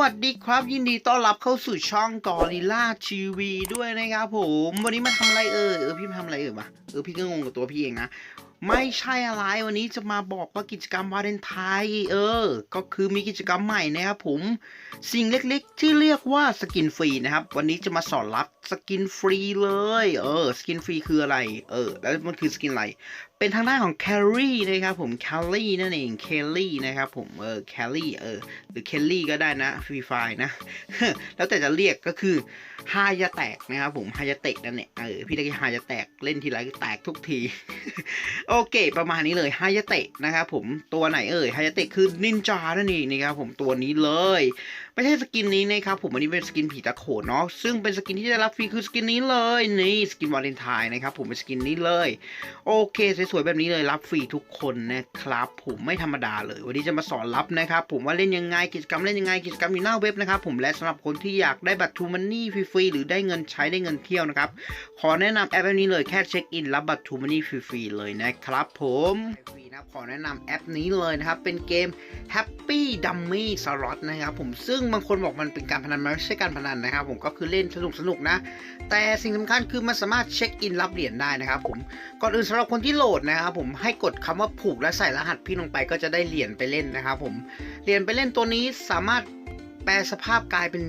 สวัสดีครับ ยินดีต้อนรับเข้าสู่ช่องกอริล่าทีวีด้วยนะครับผม วันนี้มาทำอะไรเออเออพี่มาทำอะไรเออวะเออพี่ก็งงกับตัวพี่เองนะไม่ใช่อะไรวันนี้จะมาบอกว่ากิจกรรมวาเลนไทน์เออ ก็คือมีกิจกรรมใหม่นะครับผม สิ่งเล็กๆ ที่เรียกว่าสกินฟรีนะครับ วันนี้จะมาสอนรับสกินฟรีเลย เออ สกินฟรีคืออะไร เออ แล้วมันคือสกินอะไร เป็นทางด้านของแคลรี่นะครับผมแคลรี่นั่นเองแคลรี่นะครับผมเออแคลรี่เออหรือแคลรี่ก็ได้นะฟรีไฟนะ แล้วแต่จะเรียกก็คือฮายาแตกนะครับผมฮายาเตะนั่นแหละเออพี่ตะกี้ฮายาแตกเล่นทีไรก็แตกทุกทีโอเค ประมาณนี้เลยฮายาเตะนะครับผมตัวไหนเอ่ยฮายาเตะคือนินจานั่นเองนะครับผมตัวนี้เลย ไม่ใช่สกินนี้นะครับผมอันนี้เป็นสกินผีตะโขนเนาะซึ่งเป็นสกินที่ได้รับฟรีคือสกินนี้เลยนี่สกินวาเลนไทน์นะครับผมเป็นสกินนี้เลย โอเคสวยๆแบบนี้เลยรับฟรีทุกคนนะครับ ผมไม่ธรรมดาเลย วันนี้จะมาสอนรับนะครับผมว่าเล่นยังไงกิจกรรมเล่นยังไงกิจกรรมอยู่หน้าเว็บนะครับผมและสำหรับคนที่อยากได้บัตรทูมันนี่ฟรีๆหรือได้เงินใช้ได้เงินเที่ยวนะครับขอแนะนำแอปแบบนี้เลยแค่เช็คอินรับบัตรทูมันนี่ฟรีๆเลยนะครับ ผมฟรีนะขอแนะนำแอปนี้เลยนะครับเป็นเกม Happy Dummy Slot นะครับผมซึ่งบางคนบอกมันเป็นการพนันมันไม่ใช่การพนันนะครับ ผมก็คือเล่นสนุกสนุกนะ แต่สิ่งสำคัญคือมันสามารถเช็คอินรับเหรียญได้นะครับผมก่อนอื่นสำหรับคนที่โหลดนะครับผมให้กดคำว่าผูกและใส่รหัสพี่ลงไปก็จะได้เหรียญไปเล่นนะครับผมเหรียญไปเล่นตัวนี้สามารถแปลสภาพกลายเป็น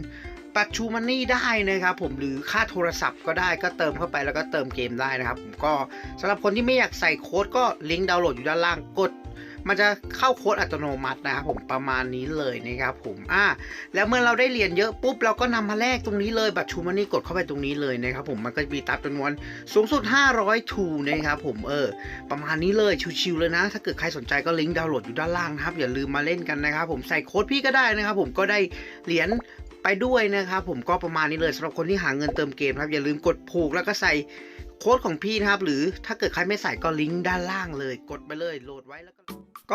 ปัจจุมันนี่ได้นะครับผมหรือค่าโทรศัพท์ก็ได้ก็เติมเข้าไปแล้วก็เติมเกมได้นะครับผมก็สำหรับคนที่ไม่อยากใส่โค้ดก็ลิงก์ดาวน์โหลดอยู่ด้านล่างกด มันจะเข้าโค้ดอัตโนมัตินะครับผมประมาณนี้เลยนะครับผมอ่าแล้วเมื่อเราได้เหรียญเยอะปุ๊บเราก็นำมาแลกตรงนี้เลยบัตรชูมันนี่กดเข้าไปตรงนี้เลยนะครับผมมันก็มีตับจำนวนสูงสุด 500ทูนะครับผมเออประมาณนี้เลยชิวๆเลยนะ ถ้าเกิดใครสนใจก็ลิงก์ดาวน์โหลดอยู่ด้านล่างนะครับอย่าลืมมาเล่นกันนะครับผมใส่โค้ดพี่ก็ได้นะครับผมก็ได้เหรียญไปด้วยนะครับผมก็ประมาณนี้เลยสำหรับคนที่หาเงินเติมเกมครับอย่าลืมกดผูกแล้วก็ใส่ โค้ดของพี่นะครับ หรือถ้าเกิดใครไม่ใส่ก็ลิงก์ด้านล่างเลย กดไปเลยโหลดไว้แล้วก็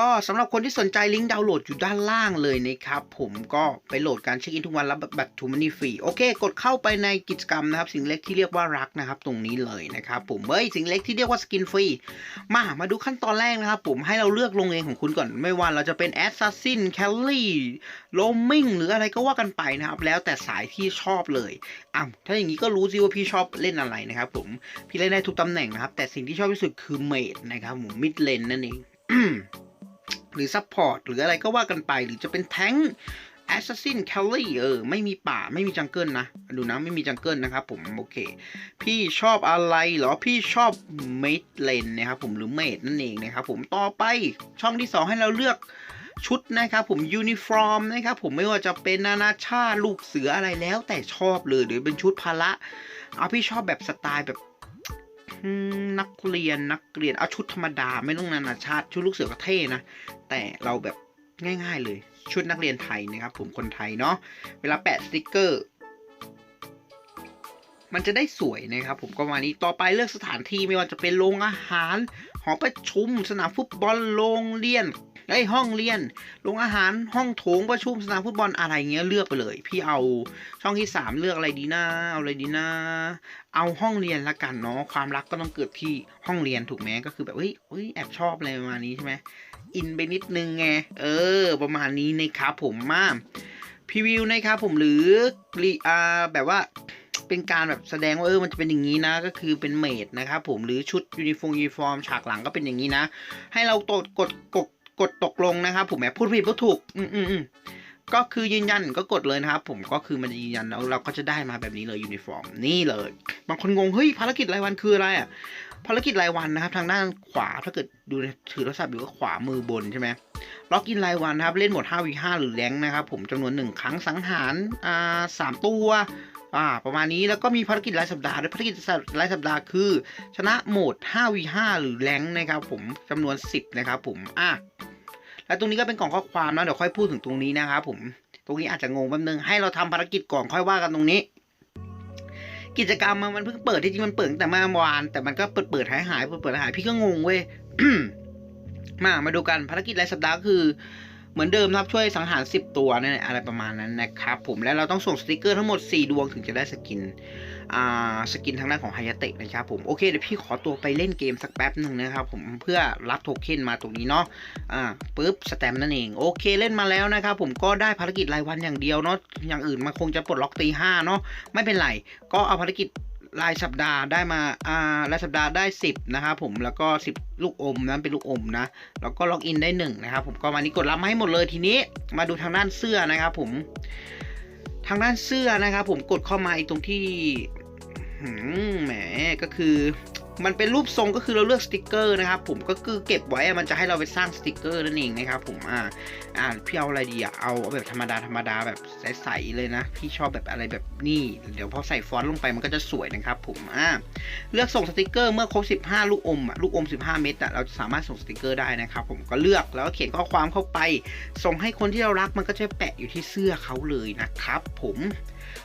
ก็สำหรับคนที่สนใจลิงก์ดาวน์โหลดอยู่ด้านล่างเลยนะครับ ผมก็ไปโหลดการเช็คอินทุกวันรับบัตรทูมันนี่ฟรีโอเค กดเข้าไปในกิจกรรมนะครับ สิ่งเล็กที่เรียกว่ารักนะครับ ตรงนี้เลยนะครับ ผมเฮ้ยสิ่งเล็กที่เรียกว่าสกินฟรีมามาดูขั้นตอนแรกนะครับ ผมให้เราเลือกลงเองของคุณก่อนไม่ว่าเราจะเป็นแอสซัสซินแคลลี่โลมิงหรืออะไรก็ว่ากันไปนะครับ แล้วแต่สายที่ชอบเลยอ้าวถ้าอย่างนี้ก็รู้สิว่าพี่ชอบเล่นอะไรนะครับ ผมพี่เล่นได้ทุกตำแหน่งนะครับ แต่สิ่งที่ชอบที่สุดคือเมดนะครับผมมิดเลนนั่นเองหรือซัพพอร์ตหรืออะไรก็ว่ากันไป หรือจะเป็นแท้งแอสซัสซินแคลลี่เออ ไม่มีป่าไม่มีจังเกิลนะ ดูนะ ไม่มีจังเกิลนะครับผมโอเค พี่ชอบอะไรเหรอ พี่ชอบเมดเลนนะครับผมหรือเมดนั่นเองนะครับผมต่อไปช่องที่ 2 ให้เราเลือกชุดนะครับผมยูนิฟอร์มนะครับผมไม่ว่าจะเป็นนานาชาติลูกเสืออะไรแล้วแต่ชอบเลยหรือเป็นชุดพละเอาพี่ชอบแบบสไตล์แบบ นักเรียนนักเรียนเอาชุดธรรมดาไม่ต้องนานาชาติชุดลูกเสือก็เท่นะ แต่เราแบบง่าย ๆ เลย ชุดนักเรียนไทยนะครับ ผมคนไทยเนาะเวลาแปะสติกเกอร์ มันจะได้สวยนะครับ ผมก็มานี้ต่อไปเลือกสถานที่ไม่ว่าจะเป็นโรงอาหาร หอประชุม สนามฟุตบอลโรงเรียน ไอยห้องเรียนโรงอาหารห้องโถงประชุมสนามฟุตบอลอะไรเงี้ยเลือกไปเลย พี่เอาช่องที่สามเลือกอะไรดีนะเอาอะไรดีนะเอาห้องเรียนละกันเนาะความรักก็ต้องเกิดที่ห้องเรียนถูกไหมก็คือแบบเฮ้ยเฮ้ยแอบชอบอะไรประมาณนี้ใช่ไหมอินไปนิดนึงไงเออ ประมาณนี้นะครับผมมาพรีวิวนะครับผมหรือรีอาแบบว่าเป็นการแบบแสดงว่าเออมันจะเป็นอย่างนี้นะ ก็คือเป็นเมดนะครับผมหรือชุดยูนิฟอร์มยูนิฟอร์มฉากหลังก็เป็นอย่างนี้นะ ให้เรากดกดกด กดตกลงนะครับผมแอบพูดผิดพูดถูก อืมอืมอืมก็คือยืนยันก็กดเลยนะครับ ผมก็คือมันจะยืนยันแล้วเราก็จะได้มาแบบนี้เลยยูนิฟอร์มนี่เลย บางคนงงเฮ้ยภารกิจรายวันคืออะไรอะภารกิจรายวันนะครับ ทางด้านขวาถ้าเกิดดูในถือโทรศัพท์อยู่ก็ขวามือบนใช่ไหมล็อกอินรายวันนะครับ เล่นหมด5 v 5หรือแรงนะครับ ผมจำนวนหนึ่งครั้งสังหารอ่าสามตัว อ่าประมาณนี้แล้วก็มีภารกิจรายสัปดาห์ด้วยภารกิจรายสัปดาห์คือ ชนะโหมด 5 v 5 หรือแรงนะครับผมจำนวน 10 นะครับผมอะแล้วตรงนี้ก็เป็นกล่องข้อความนะเดี๋ยวค่อยพูดถึงตรงนี้นะครับผมตรงนี้อาจจะงงแป๊บนึงให้เราทำภารกิจก่อนค่อยว่ากันตรงนี้ กิจกรรมมันเพิ่งเปิดที่จริงมันเปิดแต่เมื่อวาน แต่มันก็เปิดเปิดหายหายเปิดเปิดหายพี่ก็งงเว้ยมามาดูกันภารกิจรายสัปดาห์คือ เหมือนเดิมครับช่วยสังหาร 10 ตัวนั่นแหละอะไรประมาณนั้นนะครับผมและเราต้องส่งสติกเกอร์ทั้งหมด 4 ดวงถึงจะได้สกินอ่าสกินทางด้านของไฮยาเตะนะครับผมโอเคเดี๋ยวพี่ขอตัวไปเล่นเกมสักแป๊บหนึ่งนะครับผมเพื่อรับโทเค็นมาตรงนี้เนาะอ่าปุ๊บสแตมนั่นเองโอเคเล่นมาแล้วนะครับผมก็ได้ภารกิจรายวันอย่างเดียวเนาะอย่างอื่นมันคงจะปลดล็อกตีห้าเนาะไม่เป็นไรก็เอาภารกิจ รายสัปดาห์ได้มาอ่ารายสัปดาห์ได้ 10 นะครับผมแล้วก็ 10 ลูกอมนั้นเป็นลูกอมนะแล้วก็ล็อกอินได้1นะครับผมก็วันนี้กดรับมาให้หมดเลยทีนี้มาดูทางด้านเสื้อนะครับผมทางด้านเสื้อนะครับผมกดเข้ามาอีกตรงที่แหมก็คือ มันเป็นรูปทรงก็คือเราเลือกสติกเกอร์นะครับผมก็คือเก็บไว้มันจะให้เราไปสร้างสติกเกอร์นั่นเองนะครับผมอ่าอ่าพี่เอาอะไรดีอะเอาแบบธรรมดาธรรมดาแบบใสๆเลยนะพี่ชอบแบบอะไรแบบนี้เดี๋ยวพอใส่ฟอนต์ลงไปมันก็จะสวยนะครับผมอ่าเลือกส่งสติกเกอร์เมื่อครบ 15 ลูกอมอะลูกอม 15 เม็ดอะเราสามารถส่งสติกเกอร์ได้นะครับผมก็เลือกแล้วก็เขียนข้อความเข้าไป ส่งให้คนที่เรารักมันก็จะแปะอยู่ที่เสื้อเขาเลยนะครับ ผม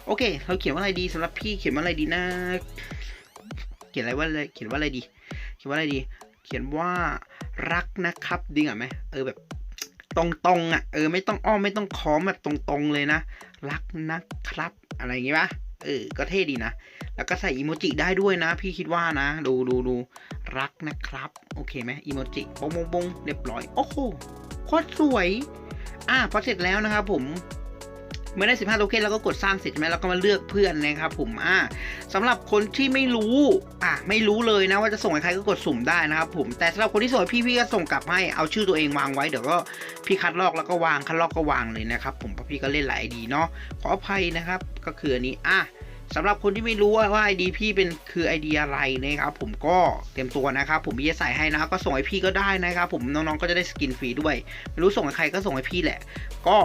โอเค เราเขียนว่าอะไรดีสำหรับพี่เขียนว่าอะไรดีนะ ขียนอะไรว่าอะไรเขียนว่าอะไรดี เขียนว่าอะไรดี เขียนว่ารักนะครับดีอะไหมเออแบบตรงๆอะเออไม่ต้องอ้อมไม่ต้องค้อมแบบตรงๆเลยนะ รักนะครับอะไรอย่างงี้ปะเออก็เท่ดีนะ แล้วก็ใส่อีโมจิได้ด้วยนะ พี่คิดว่านะ ดูดูดูรักนะครับ โอเคไหมอีโมจิบงบงบงเรียบร้อย โอ้โหโคตรสวย อะพอเสร็จแล้วนะครับผม เมื่อได้ 15โทเค็นแล้วก็กดสร้างเสร็จใช่ไหมแล้วก็มาเลือกเพื่อนนะครับผมอ่าสำหรับคนที่ไม่รู้อะไม่รู้เลยนะว่าจะส่งให้ใครก็กดสุ่มได้นะครับผมแต่สำหรับคนที่ส่งพี่พี่ก็ส่งกลับให้เอาชื่อตัวเองวางไว้เดี๋ยวก็พี่คัดลอกแล้วก็วางคัดลอกก็วางเลยนะครับผมเพราะพี่ก็เล่นหลายดีเนาะขออภัยนะครับก็คืออันนี้อะสำหรับคนที่ไม่รู้ว่าไอดีพี่เป็นคือไอดีอะไรนะครับผมก็เตรียมตัวนะครับผมพี่จะใส่ให้นะก็ส่งให้พี่ก็ได้นะครับผมน้องๆก็จะได้สกินฟรีด้วย ไม่รู้ส่งให้ใครก็ส่งให้พี่แหละ ก็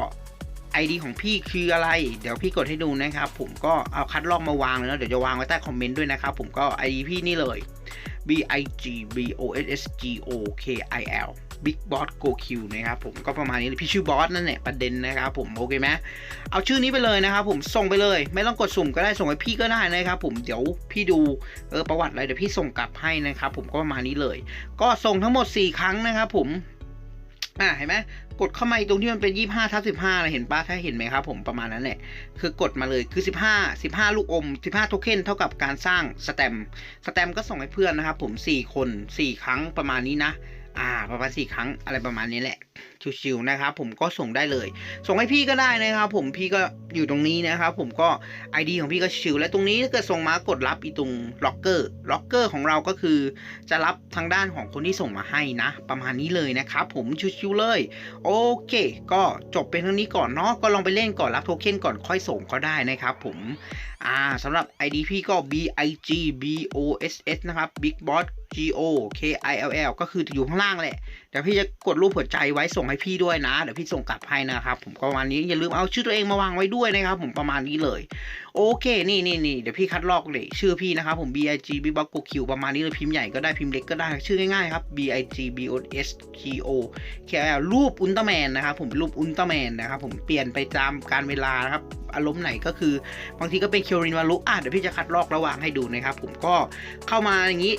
ID ของพี่คืออะไร เดี๋ยวพี่กดให้ดูนะครับ ผมก็เอาคัดลอกมาวางเลยนะเดี๋ยวจะวางไว้ใต้คอมเมนต์ด้วยนะครับ ผมก็ ID พี่นี่เลย B I G B O S S G O K I L Big Boss Go Q นะครับผมก็ประมาณนี้พี่ชื่อบอสนั่นแหละประเด็นนะครับผมโอเคไหมเอาชื่อนี้ไปเลยนะครับผมส่งไปเลย ไม่ต้องกดสุ่มก็ได้ส่งให้พี่ก็ได้นะครับผมเดี๋ยวพี่ดูเออประวัติอะไรเดี๋ยวพี่ส่งกลับให้นะครับผมก็ประมาณนี้เลย ก็ส่งทั้งหมด 4 ครั้งนะครับผม อ่าเห็นไหมกดเข้ามาตรงที่มันเป็นยี่ห้าทับสิบห้าเห็นปะถ้าเห็นไหมครับผมประมาณนั้นแหละ คือกดมาเลยคือสิบห้าสิบห้าลูกอมสิบห้าโทเค็นเท่ากับการสร้างสแตมสแตมก็ส่งให้เพื่อนนะครับผมสี่คนสี่ครั้งประมาณนี้นะ อ่าประมาณสี่ครั้งอะไรประมาณนี้แหละ ชิวๆนะครับผมก็ส่งได้เลย ส่งให้พี่ก็ได้นะครับ ผมพี่ก็อยู่ตรงนี้นะครับ ผมก็ ID ของพี่ก็ชิวและตรงนี้ถ้าเกิดส่งมากดรับอีตรงล็อกเกอร์ล็อกเกอร์ของเราก็คือ จะรับทางด้านของคนที่ส่งมาให้นะ ประมาณนี้เลยนะครับผมชิวๆเลย โอเค ก็จบเป็นเท่านี้ก่อนเนาะก็ลองไปเล่นก่อนรับโทเค็นก่อนค่อยส่งเขาได้นะครับผมอ่าสำหรับ ID พี่ก็ B I G B O S S นะครับ Big Boss G O K I L L ก็คืออยู่ข้างล่างแหละเดี๋ยวพี่จะกดรูปหัวใจไว้ส่งให้พี่ด้วยนะ เดี๋ยวพี่ส่งกลับให้นะครับ ผมประมาณนี้อย่าลืมเอาชื่อตัวเองมาวางไว้ด้วยนะครับ ผมประมาณนี้เลย โอเค นี่นี่นี่เดี๋ยวพี่คัดลอกเลยชื่อพี่นะครับผม B I G B B O Q ประมาณนี้เลยพิมพ์ใหญ่ก็ได้พิมพ์เล็กก็ได้ชื่อง่ายๆครับ B I G B O S G O K I L รูปอุลตร้าแมนนะครับผมรูปอุลตร้าแมนนะครับผมเปลี่ยนไปตามการเวลานะครับอารมณ์ไหนก็คือบางทีก็เป็นเคียวรินวารุอะเดี๋ยวพี่จะคัดลอกระหว่างให้ดูนะครับผมก็เข้ามาอย่างนี้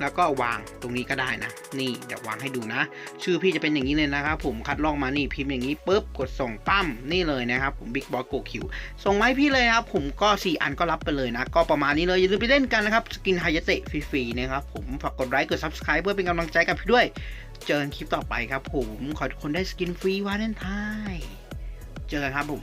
แล้วก็วางตรงนี้ก็ได้นะ นี่เดี๋ยววางให้ดูนะ ชื่อพี่จะเป็นอย่างนี้เลยนะครับผมคัดลอกมานี่พิมพ์อย่างนี้ปุ๊บกดส่งปั้มนี่เลยนะครับผม Big Boss Go Q ส่งมาให้พี่เลยครับผมก็ 4 อันก็รับไปเลยนะ ก็ประมาณนี้เลยอย่าลืมไปเล่นกันนะครับสกินไฮยเตะฟรีๆนะครับผมฝากกดไลค์กด Subscribe เพื่อเป็นกำลังใจกับพี่ด้วย เจอกันคลิปต่อไปครับผมขอทุกคนได้สกินฟรีวาเลนไทน์เจอกันครับผม